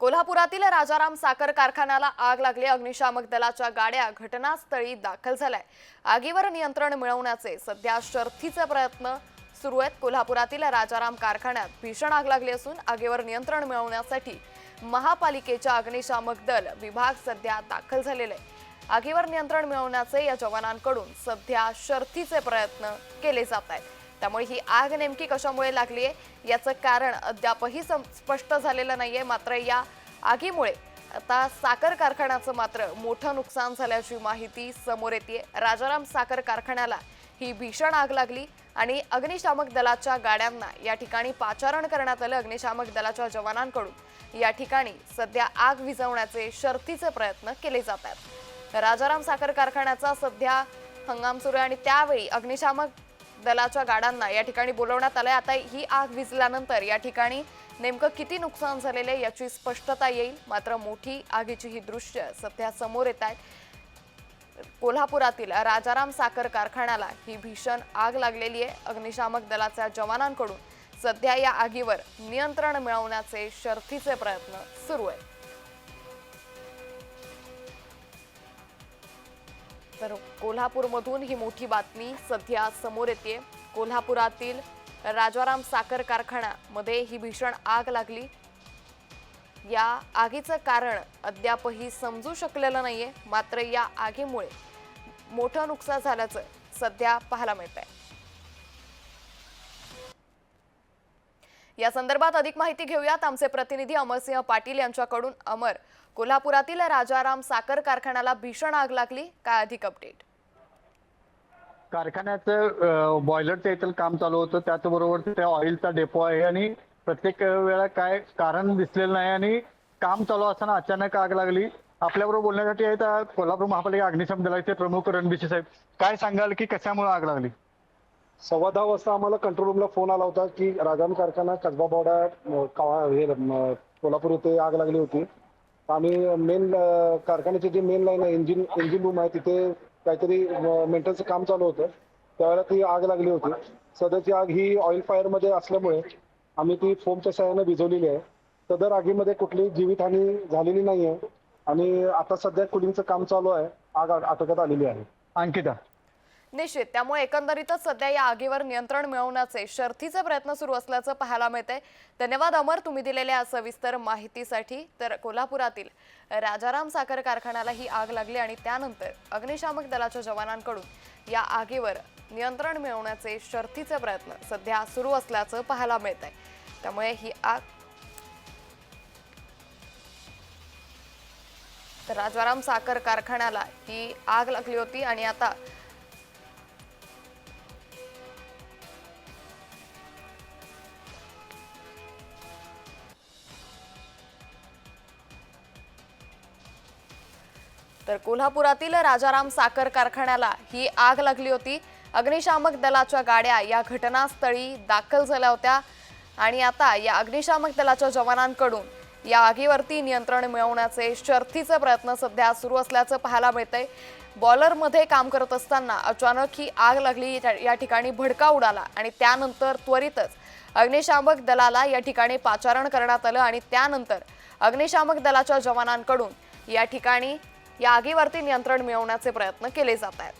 कोल्हापुरातील राजाराम साखर कारखान्याला आग लागली. अग्निशामक दलाच्या गाड्या घटनास्थळी दाखल झाल्या. आगीवर नियंत्रण मिळवण्याचे सध्या शर्थीचे प्रयत्न सुरू आहेत. कोल्हापुरातील राजाराम कारखान्यात भीषण आग लागली असून आगीवर नियंत्रण मिळवण्यासाठी महापालिकेच्या अग्निशामक दल विभाग सध्या दाखल झालेले आहे. आगीवर नियंत्रण मिळवण्याचे या जवानांकडून सध्या शर्थीचे प्रयत्न केले जात आहेत. त्यामुळे ही आग नेमकी कशामुळे लागली आहे? याचं कारण अद्यापही स्पष्ट झालेलं नाही आहे मात्र या आगीमुळे आता साखर कारखान्याचं मात्र मोठं नुकसान झाल्याची माहिती समोर येते राजाराम साखर कारखान्याला ही भीषण आग लागली आणि अग्निशामक दलाच्या गाड्यांना या ठिकाणी पाचारण करण्यात आलं. अग्निशामक दलाच्या जवानांकडून या ठिकाणी सध्या आग विझवण्याचे शर्थीचे प्रयत्न केले जात आहेत. राजाराम साखर कारखान्याचा सध्या हंगाम सुरू आहे आणि त्यावेळी अग्निशामक दलाच्या गाड्यांना या ठिकाणी बोलवण्यात आलंय. आता ही आग विजल्यानंतर या ठिकाणी नेमकं किती नुकसान झालेलं आहे याची स्पष्टता येईल. मात्र मोठी आगीची ही दृश्य सध्या समोर येत आहेत. कोल्हापुरातील राजाराम साखर कारखान्याला ही भीषण आग लागलेली आहे. अग्निशामक दलाच्या जवानांकडून सध्या या आगीवर नियंत्रण मिळवण्याचे शर्थीचे प्रयत्न सुरू आहेत. तर कोल्हापूरमधून ही मोठी बातमी सध्या समोर येते. कोल्हापुरातील राजाराम साखर कारखान्यामध्ये ही भीषण आग लागली. या आगीचं कारण अद्यापही समजू शकलेलं नाहीये. मात्र या आगीमुळे मोठं नुकसान झाल्याचं सध्या पाहायला मिळत आहे या संदर्भात अधिक माहिती घेऊयात. आमचे प्रतिनिधी अमरसिंह पाटील यांच्याकडून. अमर कोल्हापुरातील राजाराम साखर कारखान्याला भीषण आग लागली. काय अधिक अपडेट कारखान्याचं बॉयलरचं इथं काम चालू होतं. त्याचबरोबर त्या ऑइलचा डेपो आहे आणि प्रत्येक वेळा काय कारण दिसलेलं नाही आणि काम चालू असताना अचानक आग लागली. आपल्याबरोबर बोलण्यासाठी आहेत अं, कोल्हापूर महापालिका अग्निशमन दलाचे प्रमुख रणबिशी साहेब. काय सांगाल की कशामुळे आग लागली? सव्वा दहा वाजता आम्हाला कंट्रोल रूमला फोन आला होता की राजाम कारखाना कसबा बोडा हे कोल्हापूर इथे आग लागली होती. आम्ही मेन कारखान्याची जी मेन लाईन आहे इंजिन इंजिन रूम आहे तिथे काहीतरी मेंटेनचं काम चालू होतं. त्यावेळेला ती आग लागली होती. सध्याची आग ही ऑइल फायरमध्ये असल्यामुळे आम्ही ती फोमच्या सहाय्याने विझवलेली आहे. सदर आगीमध्ये कुठलीही जीवितहानी झालेली नाही आहे आणि आता सध्या कुलिंगचं काम चालू आहे. आग आटोक्यात आलेली आहे. अंकिता निश्चित. त्यामुळे एकंदरीतच सध्या या आगीवर नियंत्रण मिळवण्याचे शर्थीचे प्रयत्न सुरू असल्याचं पाहायला मिळते धन्यवाद अमर तुम्ही दिलेल्या सविस्तर माहितीसाठी. तर कोल्हापुरातील राजाराम साखर कारखान्याला ही आग लागली आणि त्यानंतर अग्निशामक दलाच्या जवानांकडून या आगीवर नियंत्रण मिळवण्याचे शर्थीचे प्रयत्न सध्या सुरू असल्याचं पाहायला मिळत आहे त्यामुळे ही आग तर राजाराम साखर कारखान्याला ही आग लागली होती आणि आता तर कोल्हापुरातील राजाराम साखर कारखान्याला ही आग लागली होती. अग्निशामक दलाच्या गाड्या या घटनास्थळी दाखल झाल्या होत्या आणि आता या अग्निशामक दलाच्या जवानांकडून या आगीवरती नियंत्रण मिळवण्याचे शर्थीचे प्रयत्न सध्या सुरू असल्याचं पाहायला मिळतंय. बॉलरमध्ये काम करत असताना अचानक ही आग लागली या ठिकाणी भडका उडाला आणि त्यानंतर त्वरितच अग्निशामक दलाला या ठिकाणी पाचारण करण्यात आलं आणि त्यानंतर अग्निशामक दलाच्या जवानांकडून या ठिकाणी या आगीवरती नियंत्रण मिळवण्याचे प्रयत्न केले जात आहेत.